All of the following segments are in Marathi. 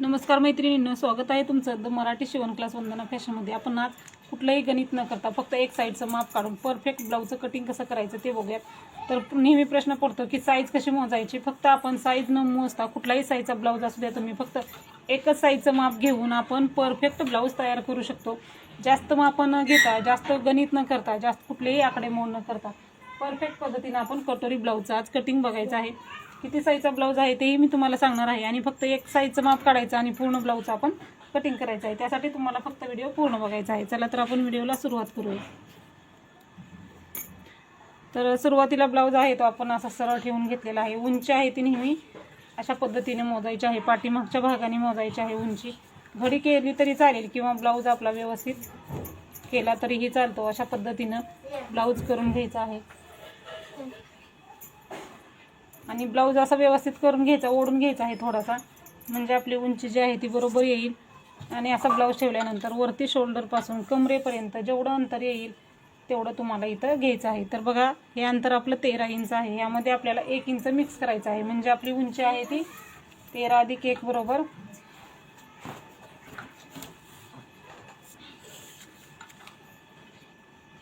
नमस्कार मैत्रिणींनो स्वागत आहे तुमचं द मराठी शिवण क्लास वंदना फॅशनमध्ये आपण आज कुठलंही गणित न करता फक्त एक साईडचं माप काढून परफेक्ट ब्लाऊजचं कटिंग कसं करायचं ते बघूयात. तर नेहमी प्रश्न पडतो की साईज कशी मोजायची? फक्त आपण साईज न मोजता कुठलाही साईजचा ब्लाऊज असू द्या तुम्ही फक्त एकच साईजचं माप घेऊन आपण परफेक्ट ब्लाऊज तयार करू शकतो. जास्त माप न घेता जास्त गणित न करता जास्त कुठलेही आकडे मोड न करता परफेक्ट पद्धतीनं आपण कटोरी ब्लाऊजचं आज कटिंग बघायचं आहे. किती साईजचा ब्लाऊज आहे तेही मी तुम्हाला सांगणार आहे. आणि फक्त एक साईजचं माप काढायचं आणि पूर्ण ब्लाऊजचं आपण कटिंग करायचं आहे. त्यासाठी तुम्हाला फक्त व्हिडिओ पूर्ण बघायचा आहे. चला तर आपण व्हिडिओला सुरुवात करूया. तर सुरुवातीला ब्लाऊज आहे तो आपण असा सरळ ठेवून घेतलेला आहे. उंची आहे ती नेहमी अशा पद्धतीने मोजायची आहे. पाठीमागच्या भागाने मोजायची आहे उंची. घडी केली तरी चालेल किंवा ब्लाऊज आपला व्यवस्थित केला तरीही चालतो. अशा पद्धतीनं ब्लाऊज करून घ्यायचा आहे. आणि ब्लाऊज असा व्यवस्थित करून घ्यायचा ओढून घ्यायचा आहे थोडासा. म्हणजे आपली उंची जी आहे ती बरोबर येईल. आणि असा ब्लाऊज ठेवल्यानंतर वरती शोल्डरपासून कमरेपर्यंत जेवढं अंतर येईल तेवढं तुम्हाला इथं घ्यायचं आहे. तर बघा हे अंतर आपलं तेरा इंच आहे. यामध्ये आपल्याला एक इंच मिक्स करायचं आहे. म्हणजे आपली उंची आहे ती तेरा अधिक एक बरोबर.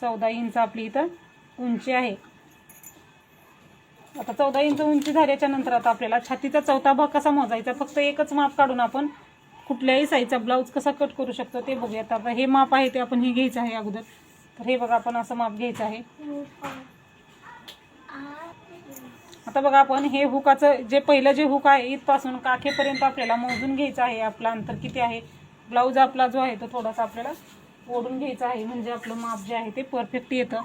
चौदा इंच आपली इथं उंची आहे. आता चौदा इंच उंची झाल्याच्यानंतर आता आपल्याला छातीचा चौथा भाग कसा मोजायचा फक्त एकच माप काढून आपण कुठल्याही साईजचा ब्लाऊज कसा कट करू शकतो ते बघूया आता हे माप आहे ते आपण हे घ्यायचं आहे अगोदर. तर हे बघा आपण असं माप घ्यायचं आहे. आता बघा आपण हे हुकाचं जे पहिलं जे हुक आहे इथपासून काखेपर्यंत आपल्याला मोजून घ्यायचं आहे. आपलं अंतर किती आहे? ब्लाऊज आपला जो आहे तो थोडासा आपल्याला ओढून घ्यायचा आहे. म्हणजे आपलं माप जे आहे ते परफेक्ट येतं.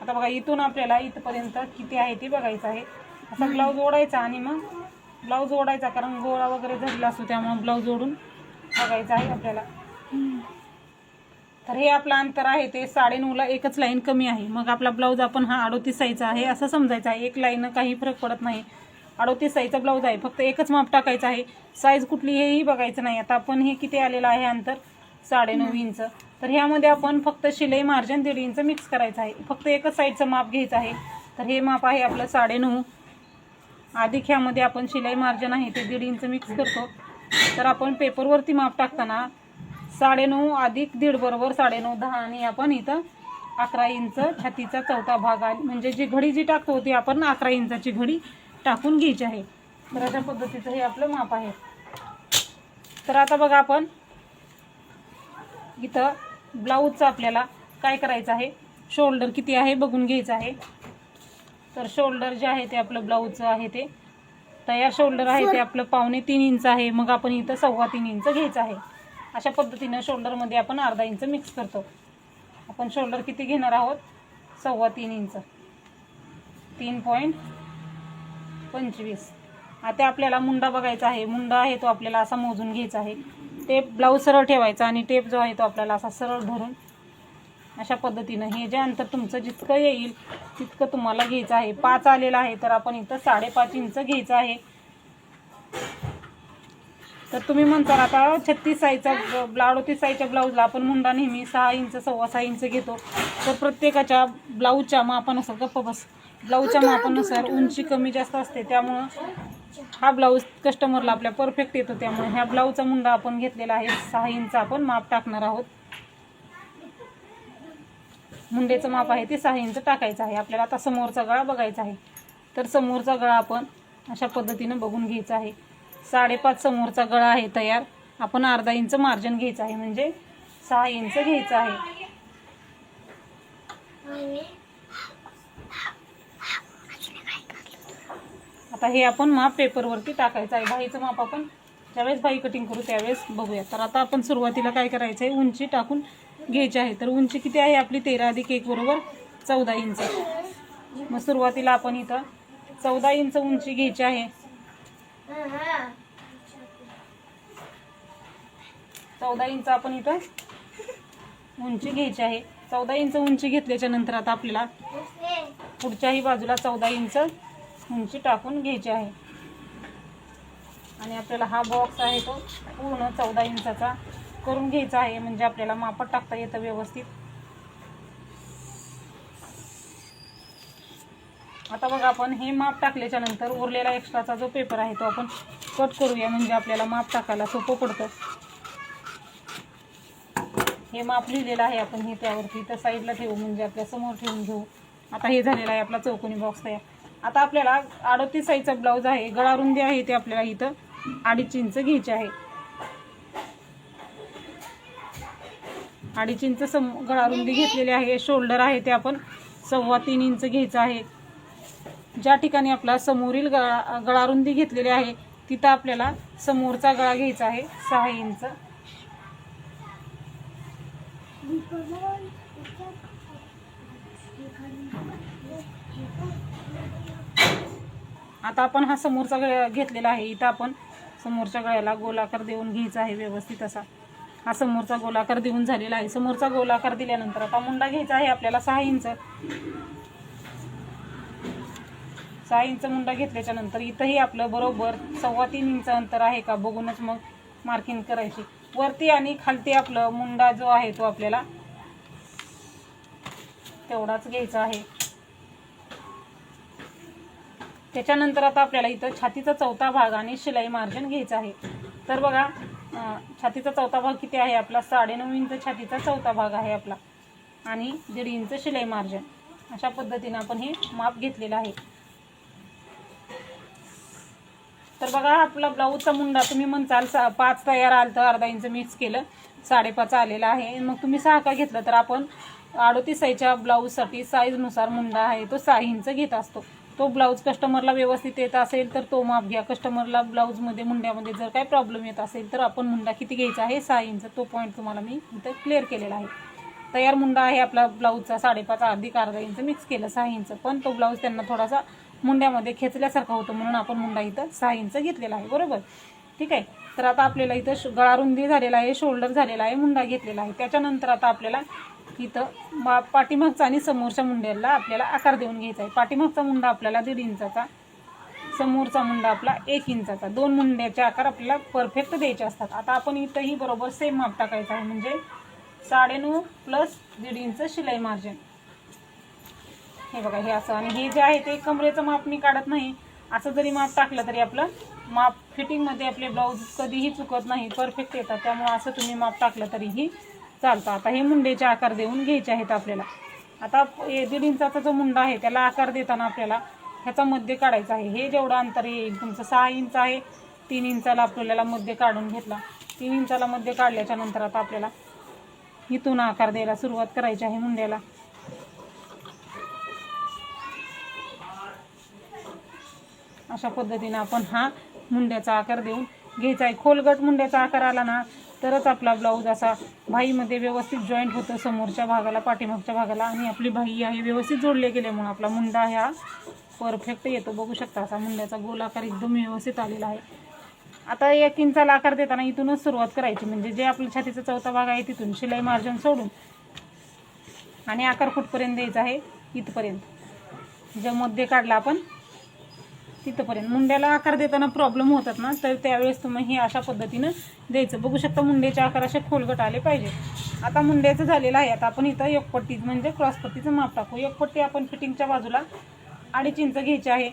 आता बघा इथून आपल्याला इथपर्यंत किती आहे ते बघायचं आहे. असा ब्लाऊज ओढायचा आणि मग ब्लाऊज ओढायचा कारण गोळा वगैरे झालेला असतो त्यामुळे ब्लाऊज ओढून बघायचं आहे आपल्याला. तर हे आपलं अंतर आहे ते साडेनऊला एकच लाईन कमी आहे. मग आपला ब्लाऊज आपण हा अडोतीस साईजचा आहे असं समजायचं आहे. एक लाईन काही फरक पडत नाही. अडोतीस साईजचा ब्लाऊज आहे फक्त एकच माप टाकायचं आहे. साईज कुठली हेही बघायचं नाही. आता आपण हे किती आलेलं आहे अंतर? साडेनऊ इंच. तर ह्यामध्ये आपण फक्त शिलाई मार्जिन दीड इंच मिक्स करायचं आहे. फक्त एकच साईडचं माप घ्यायचं आहे. तर हे माप आहे आपलं साडेनऊ अधिक ह्यामध्ये आपण शिलाई मार्जिन आहे ते दीड इंच मिक्स करतो. तर आपण पेपरवरती माप टाकताना साडेनऊ अधिक दीड बरोबर साडेनऊ दहा आणि आपण इथं अकरा इंच छातीचा चौथा भाग आहे. म्हणजे जी घडी जी टाकतो ती आपण अकरा इंचाची घडी टाकून घ्यायची आहे. तर अशा पद्धतीचं हे आपलं माप आहे. तर आता बघा आपण इथं ब्लाऊजचं आपल्याला काय करायचं आहे? शोल्डर किती आहे बघून घ्यायचं आहे. तर शोल्डर जे आहे ते आपलं ब्लाऊजचं आहे ते. तयार शोल्डर आहे ते आपलं पावणे तीन इंच आहे. मग आपण इथं सव्वा तीन इंच घ्यायचं आहे. अशा पद्धतीनं शोल्डरमध्ये आपण अर्धा इंच मिक्स करतो. आपण शोल्डर किती घेणार आहोत? सव्वा तीन इंच. तीन पॉईंट पंचवीस. आता आपल्याला मुंडा बघायचा आहे. मुंडा आहे तो आपल्याला असा मोजून घ्यायचा आहे. टेप ब्लाऊज सरळ ठेवायचा आणि टेप जो आहे तो आपल्याला असा सरळ धरून अशा पद्धतीनं हे जे अंतर तुमचं जितकं येईल तितकं तुम्हाला घ्यायचं आहे. पाच आलेलं आहे तर आपण इथं साडेपाच इंच घ्यायचं आहे. तर तुम्ही म्हणताल आता छत्तीस साईजचा अडोतीस साईजच्या ब्लाऊजला आपण मुंडा नेहमी सहा इंच सव्वा सहा इंच घेतो. तर प्रत्येकाच्या ब्लाऊजच्या मग आपण असं गप्प बस. ब्लाऊजच्या मापानुसार उंची कमी जास्त असते त्यामुळं हा ब्लाऊज कस्टमरला आपल्या परफेक्ट येतो त्यामुळे ह्या ब्लाऊजचा मुंडा आपण घेतलेला आहे सहा इंच आपण माप टाकणार आहोत. मुंडेचं माप आहे ते सहा इंच टाकायचं आहे आपल्याला आता समोरचा गळा बघायचा आहे. तर समोरचा गळा आपण अशा पद्धतीनं बघून घ्यायचा आहे. साडेपाच समोरचा गळा आहे तयार आपण अर्धा इंच मार्जिन घ्यायचं आहे म्हणजे सहा इंच घ्यायचं आहे. आता हे आपण माप पेपरवरती टाकायचं आहे. बाईचं माप आपण ज्यावेळेस बाई कटिंग करू त्यावेळेस बघूया. तर आता आपण सुरुवातीला काय करायचं आहे उंची टाकून घ्यायची आहे. तर उंची किती आहे? आपली तेरा अधिक एक बरोबर चौदा इंच. मग सुरुवातीला आपण इथं चौदा इंच उंची घ्यायची आहे. चौदा इंच आपण इथं उंची घ्यायची आहे. चौदा इंच उंची घेतल्याच्या नंतर आता आपल्याला पुढच्याही बाजूला चौदा इंच उंची टाकून घ्यायची आहे. आणि आपल्याला हा बॉक्स आहे तो पूर्ण चौदा इंचाचा करून घ्यायचा आहे. म्हणजे आपल्याला मापट टाकता येतं व्यवस्थित. आता बघा आपण हे माप टाकल्याच्या नंतर उरलेला एक्स्ट्राचा जो पेपर आहे तो आपण कट करूया. म्हणजे आपल्याला माप टाकायला सोपं पडतं. हे माप लिहिलेलं आहे आपण. हे त्यावरती तर साईडला ठेवू. म्हणजे आपल्यासमोर ठेवून घेऊ. आता हे झालेलं आहे आपला चौकोनी बॉक्स तयार. आता आपल्याला अडतीस साईजचा ब्लाऊज आहे गळा रुंदी आहे ते आपल्याला इथं अडीच इंच घ्यायचे आहे. अडीच इंच सम गळा रुंदी घेतलेली आहे शोल्डर आहे ते आपण सव्वा तीन इंच घ्यायचं आहे. ज्या ठिकाणी आपला समोरील गळा गळा रुंदी घेतलेली आहे तिथं आपल्याला समोरचा गळा घ्यायचा आहे सहा इंच. आता आपण हा समोरचा गळ्या घेतलेला आहे. इथं आपण समोरच्या गळ्याला गोलाकार देऊन घ्यायचा आहे व्यवस्थित असा. हा समोरचा गोलाकार देऊन झालेला आहे. समोरचा गोलाकार दिल्यानंतर आता मुंडा घ्यायचा आहे आपल्याला सहा इंच. सहा इंच मुंडा घेतल्याच्या नंतर इथंही आपलं बरोबर सव्वा तीन इंच अंतर आहे का बघूनच मग मार्किंग करायची. वरती आणि खालती आपलं मुंडा जो आहे तो आपल्याला तेवढाच घ्यायचा आहे. त्याच्यानंतर आता आपल्याला इथं छातीचा चौथा भाग आणि शिलाई मार्जिन घ्यायचं आहे. तर बघा छातीचा चौथा भाग किती आहे आपला? साडेनऊ इंच छातीचा चौथा भाग आहे आपला. आणि दीड इंच शिलाई मार्जिन अशा पद्धतीनं आपण हे माप घेतलेलं आहे. तर बघा आपला ब्लाऊजचा मुंडा तुम्ही म्हणताल सा पाच तयार आलं तर अर्धा इंच मिक्स केलं. साडेपाच आलेला आहे. मग तुम्ही सहा का घेतलं? तर आपण अडोतीसाईच्या ब्लाऊजसाठी साईजनुसार मुंडा आहे तो सहा इंच घेत असतो. तो ब्लाऊज कस्टमरला व्यवस्थित येत असेल तर तो माप घ्या. कस्टमरला ब्लाऊजमध्ये मुंड्यामध्ये जर काय प्रॉब्लेम येत असेल तर आपण मुंडा किती घ्यायचा आहे? सहा इंच. तो पॉईंट तुम्हाला मी इथं क्लिअर केलेला आहे. तयार मुंडा आहे आपला ब्लाऊजचा साडेपाच अर्धिक अर्धा इंच मिक्स केलं सहा इंच. पण तो ब्लाऊज त्यांना थोडासा मुंड्यामध्ये खेचल्यासारखा होतो म्हणून आपण मुंडा इथं सहा इंच घेतलेला आहे. बरोबर? ठीक आहे? तर आता आपल्याला इथं श- गळा रुंदी झालेला आहे शोल्डर झालेला आहे मुंडा घेतलेला आहे. त्याच्यानंतर आता आपल्याला इथं मा पाठीमागचा आणि समोरच्या मुंड्याला आपल्याला आकार देऊन घ्यायचा आहे. पाठीमागचा मुंडा आपल्याला दीड इंचाचा समोरचा मुंडा आपला एक इंचाचा. दोन मुंड्याचे आकार आपल्याला परफेक्ट द्यायचे असतात. आता आपण इथंही बरोबर सेम माप टाकायचं आहे. म्हणजे साडेनऊ प्लस दीड इंच शिलाई मार्जिन हे बघा हे असं. आणि हे जे आहे ते कमरेचं माप मी काढत नाही. असं जरी माप टाकलं तरी आपलं माप फिटिंगमध्ये आपले ब्लाऊज कधीही चुकत नाही. परफेक्ट येतात. त्यामुळे असं तुम्ही माप टाकलं तरीही चालतं. आता हे मुंडेचे आकार देऊन घ्यायचे आहेत आपल्याला. आता दीड इंचाचा जो मुंडा आहे त्याला आकार देताना आपल्याला ह्याचा मध्य काढायचा आहे. हे जेवढं अंतर येईल तुमचं सहा इंच आहे तीन इंचाला आपल्याला मध्य काढून घेतला. तीन इंचाला मध्य काढल्याच्या नंतर आता आपल्याला इथून आकार द्यायला सुरुवात करायची आहे मुंड्याला. अशा पद्धतीने आपण हा मुंड्याचा आकार देऊन घ्यायचा आहे. खोलगट मुंड्याचा आकार आला ना तरच आपला ब्लाऊज असा भाईमध्ये व्यवस्थित जॉईंट होतं समोरच्या भागाला पाठीमागच्या भागाला. आणि आपली भाई आहे व्यवस्थित जोडले गेल्यामुळे आपला मुंडा ह्या परफेक्ट येतो. बघू शकता असा मुंड्याचा गोल आकार एकदम व्यवस्थित आलेला आहे. आता या इंचाला आकार देताना इथूनच सुरुवात करायची. म्हणजे जे आपल्या छातीचा चौथा भाग आहे तिथून शिलाई मार्जिन सोडून आणि आकार कुठपर्यंत द्यायचा आहे? इथपर्यंत. जे मध्ये काढला आपण तिथंपर्यंत. मुंड्याला आकार देताना प्रॉब्लेम होतात ना तर त्यावेळेस तुम्ही हे अशा पद्धतीनं द्यायचं. बघू शकता मुंड्याचे आकार असे खोलगट आले पाहिजे. आता मुंड्याचं झालेलं आहे. आता आपण इथं एकपट्टी म्हणजे क्रॉसपट्टीचं माप टाकू. एकपट्टी आपण फिटिंगच्या बाजूला अडीच इंच घ्यायची आहे.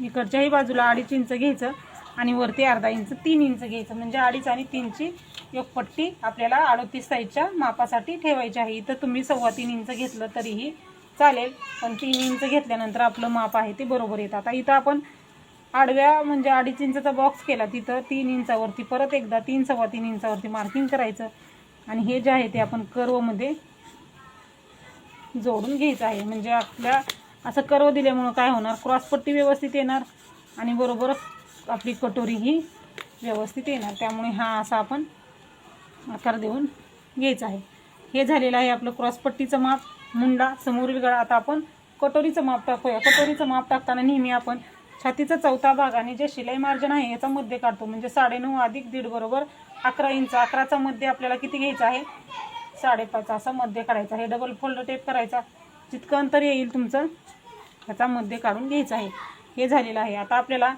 इकडच्याही बाजूला अडीच इंच घ्यायचं आणि वरती अर्धा इंच तीन इंच घ्यायचं. म्हणजे अडीच आणि तीनची एक पट्टी आपल्याला अडतीस साईजच्या मापासाठी ठेवायची आहे. इथं तुम्ही सव्वा तीन इंच घेतलं तरीही चालेल. पण तीन इंच घेतल्यानंतर आपलं माप आहे ते बरोबर येतं. आता इथं आपण आडव्या म्हणजे अडीच इंचाचा बॉक्स केला. तिथं तीन इंचावरती परत एकदा तीन सव्वा तीन इंचावरती मार्किंग करायचं. आणि हे जे आहे ते आपण कर्वमध्ये जोडून घ्यायचं आहे. म्हणजे आपल्या असं कर्व दिल्यामुळं काय होणार? क्रॉसपट्टी व्यवस्थित येणार आणि बरोबर आपली कटोरी ही व्यवस्थित येणार. त्यामुळे हा असा आपण आकार देऊन घ्यायचा आहे. हे झालेलं आहे आपलं क्रॉसपट्टीचं माप. मुंडा समोरील गळा आता आपण कटोरीचं माप टाकूया कटोरीचं माप टाकताना नेहमी आपण छातीचा चौथा भाग आणि जे शिलाई मार्जिन आहे याचा मध्ये काढतो. म्हणजे साडेनऊ अधिक दीड बरोबर अकरा इंच. अकराचा मध्ये आपल्याला किती घ्यायचा आहे? साडेपाच. असा मध्ये काढायचा. आहे डबल फोल्ड टेप करायचा. जितकं अंतर येईल तुमचं ह्याचा मध्ये काढून घ्यायचं आहे. हे झालेलं आहे. आता आपल्याला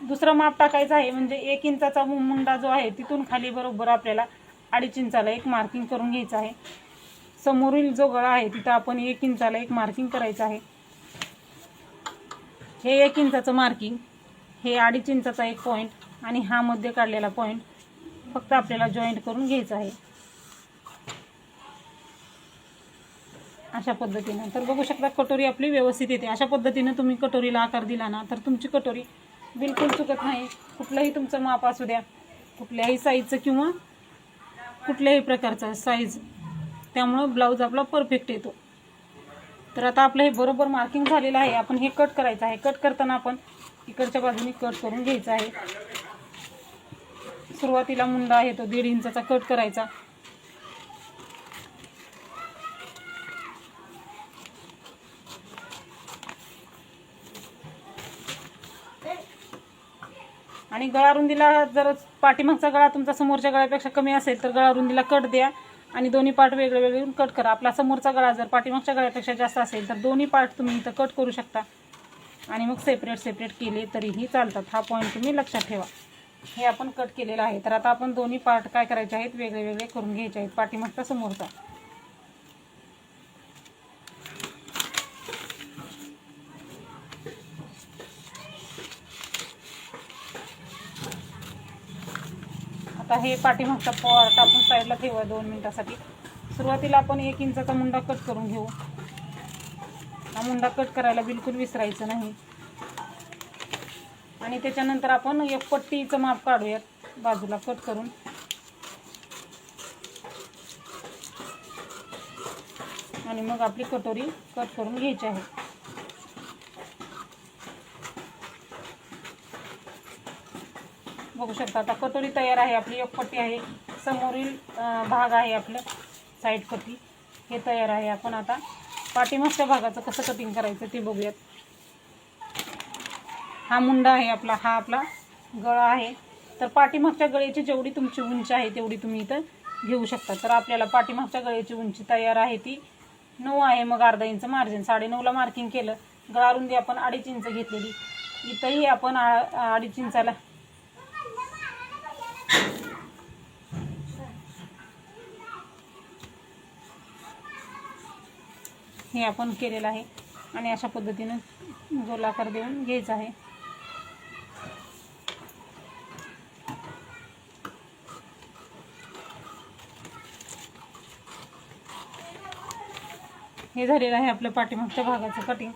दुसरं माप टाकायचं आहे. म्हणजे एक इंचाचा मुंडा जो आहे तिथून खाली बरोबर आपल्याला अडीच इंचाला एक मार्किंग करून घ्यायचं आहे. समोरील जो गळा आहे तिथं आपण एक इंचाला एक मार्किंग करायचं आहे. हे एक इंचाचं मार्किंग हे अडीच इंचाचा एक पॉईंट आणि हा मध्ये काढलेला पॉईंट फक्त आपल्याला जॉईंट करून घ्यायचा आहे. अशा पद्धतीनं. तर बघू शकता कटोरी आपली व्यवस्थित येते. अशा पद्धतीनं तुम्ही कटोरीला आकार दिला ना तर तुमची कटोरी बिलकुल चुकत नाही. कुठलंही तुमचं माप असू द्या कुठल्याही साईजचं किंवा कुठल्याही प्रकारचा साईज त्यामुळं ब्लाऊज आपला परफेक्ट येतो. तर आता आपलं हे बरोबर मार्किंग झालेलं आहे. आपण हे कट करायचं आहे. कट करताना आपण इकडच्या बाजूने कट करून घ्यायचं आहे. सुरुवातीला मुंडा आहे तो दीड इंचाचा कट करायचा. आणि गळा रुंदीला जर पाठीमागचा गळा तुमचा समोरच्या गळ्यापेक्षा कमी असेल तर गळा रुंदीला कट द्या. आणि दोन्ही पार्ट वेगळे वेगळे कट करा. आपला समोरचा गळा जर पाठीमागच्या गळ्यापेक्षा जास्त असेल तर दोन्ही पार्ट तुम्ही इथं कट करू शकता. आणि मग सेपरेट सेपरेट केले तरीही चालतात. हा पॉईंट तुम्ही लक्षात ठेवा. हे आपण कट केलेलं आहे. तर आता आपण दोन्ही पार्ट काय करायचे आहेत? वेगळे वेगळे करून घ्यायचे आहेत. पाठीमागचा समोरचा. आता हे पाठीमागचा पार्ट आपण साईडला ठेवूया दोन मिनिटासाठी. सुरुवातीला आपण एक इंचाचा मुंडा कट करून घेऊ. हा मुंडा कट करायला बिलकुल विसरायचं नाही. आणि त्याच्यानंतर आपण एक पट्टीचं माप काढूयात बाजूला कट करून. आणि मग आपली कटोरी कट करून घ्यायची आहे. बघू शकता. आता कटोरी तयार आहे आपली एक पट्टी आहे. समोरील भाग आहे आपलं साईड पट्टी. हे तयार आहे. आपण आता पाठीमागच्या भागाचं कसं कटिंग करायचं ते बघूयात. हा मुंडा आहे आपला. हा आपला गळा आहे. तर पाठीमागच्या गळ्याची जेवढी तुमची उंची आहे तेवढी तुम्ही इथं घेऊ शकता. तर आपल्याला पाठीमागच्या गळ्याची उंची तयार आहे ती. नऊ आहे मग अर्धा इंच मार्जिन साडेनऊला मार्किंग केलं. गळा रुंदी आपण अडीच इंच घेतलेली. इथंही आपण अडीच इंचाला हे आपण केलेलं आहे. आणि अशा पद्धतीनं गोलाकार देऊन घ्यायचा आहे. हे झालेलं आहे आपल्या पाठीमागच्या भागाचं कटिंग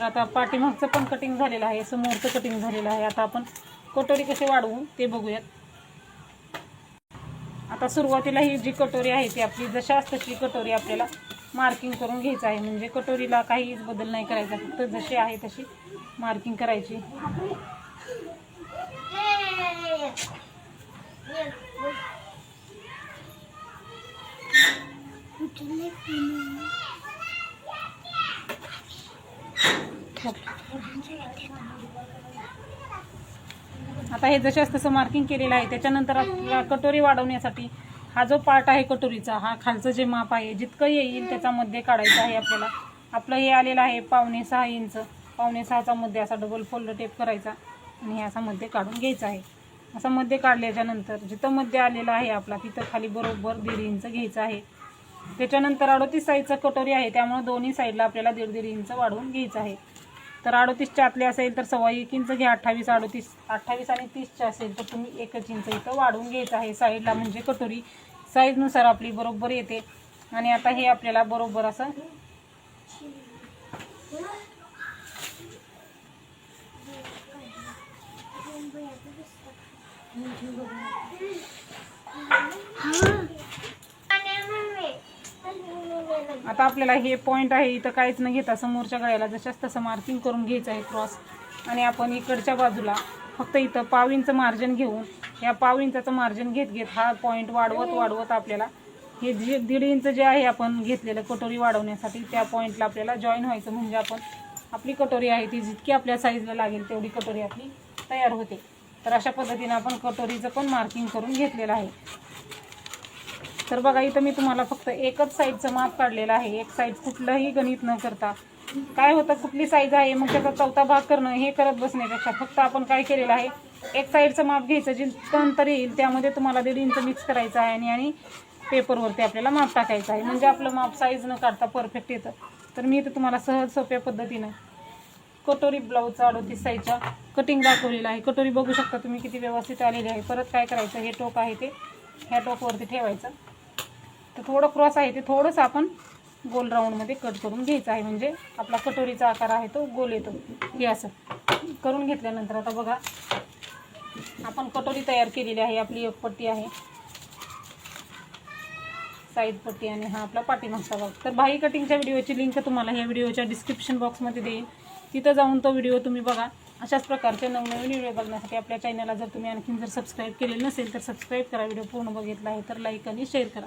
तर आता पाठीमागचं पण कटिंग झालेलं आहे समोरचं कटिंग झालेलं आहे. आता आपण कटोरी कशी वाढवू ते बघूयात. आता सुरुवातीला ही जी कटोरी आहे ती आपली जशाच तशी कटोरी आपल्याला मार्किंग करून घ्यायचं आहे. म्हणजे कटोरीला काहीच बदल नाही करायचा फक्त जशी आहे तशी मार्किंग करायची. आता हे जशाच तसं मार्किंग केलेलं आहे त्याच्यानंतर आपला कटोरी वाढवण्यासाठी हा जो पार्ट आहे कटोरीचा हा खालचं जे माप आहे जितकं येईल त्याचा मध्ये काढायचं आहे आपल्याला. आपलं हे आलेलं आहे पावणे सहा इंच. पावणे सहाचा मध्ये असा डबल फोल्ड टेप करायचा आणि हे असा मध्ये काढून घ्यायचा आहे. असा मध्ये काढल्याच्यानंतर जिथं मध्ये आलेला आहे आपला तिथं खाली बरोबर दीड इंच घ्यायचं आहे. त्याच्यानंतर अडोतीस साईजचा कटोरी आहे त्यामुळे दोन्ही साईडला आपल्याला दीड दीड इंच वाढवून घ्यायचं आहे. तर अडोतीसच्या आतले असेल तर सव्वा एक इंच घ्या अठ्ठावीस अडोतीस अठ्ठावीस आणि तीसच्या असेल तर तुम्ही एकच इंच इथं वाढवून घ्यायचं आहे. साईडला म्हणजे कटोरी साईजनुसार आपली बरोबर येते. आणि आता हे आपल्याला बरोबर असं आता आपल्याला हे पॉईंट आहे इथं काहीच न घेता समोरच्या गळ्याला जशाच तसं मार्किंग करून घ्यायचं आहे क्रॉस आणि आपण इकडच्या बाजूला फक्त इथं पाविंचं मार्जिन घेऊन या पाविंचाचं मार्जिन घेत घेत हा पॉईंट वाढवत वाढवत आपल्याला हे जे दीड इंच जे आहे आपण घेतलेलं कटोरी वाढवण्यासाठी त्या पॉईंटला आपल्याला जॉईन व्हायचं म्हणजे आपण आपली कटोरी आहे ती जितकी आपल्या साईजला लागेल तेवढी कटोरी आपली तयार होते. तर अशा पद्धतीने आपण कटोरीचं पण मार्किंग करून घेतलेलं आहे. तर बघा इथं मी तुम्हाला फक्त एकच साईजचं माप काढलेलं आहे. एक साईड कुठलंही गणित न करता. काय होतं कुठली साईज आहे मग त्याचा चौथा भाग करणं हे करत बसण्यापेक्षा फक्त आपण काय केलेलं आहे एक साईडचं माप घ्यायचं जे नंतर येईल त्यामध्ये तुम्हाला दीड इंच मिक्स करायचं आहे आणि आणि पेपरवरती आपल्याला माप टाकायचं आहे. म्हणजे आपलं माप साईज न काढता परफेक्ट येतं. तर मी इथं तुम्हाला सहज सोप्या पद्धतीनं कटोरी ब्लाऊजचा अडोतीस साईजच्या कटिंग दाखवलेलं आहे. कटोरी बघू शकता तुम्ही किती व्यवस्थित आलेली आहे. परत काय करायचं हे टोक आहे ते. ह्या टोकवरती ठेवायचं. तर थोडं क्रॉस आहे ते थोडंसं आपण गोल राऊंडमध्ये कट करून घ्यायचं आहे. म्हणजे आपला कटोरीचा आकार आहे तो गोल येतो. हे असं करून घेतल्यानंतर आता बघा आपण कटोरी तयार केलेली आहे. आपली एक पट्टी आहे. साईड पट्टी आणि हा आपला पाठीमागचा भाग. तर भाई कटिंगच्या व्हिडिओची लिंक तुम्हाला ह्या व्हिडिओच्या डिस्क्रिप्शन बॉक्समध्ये देईन तिथं जाऊन तो व्हिडिओ तुम्ही बघा. अशाच प्रकारचे नवनवीन व्हिडिओ बघण्यासाठी आपल्या चॅनलला जर तुम्ही आणखीन जर सबस्क्राईब केलेलं नसेल तर सबस्क्राईब करा. व्हिडिओ पूर्ण बघितला आहे तर लाईक आणि शेअर करा.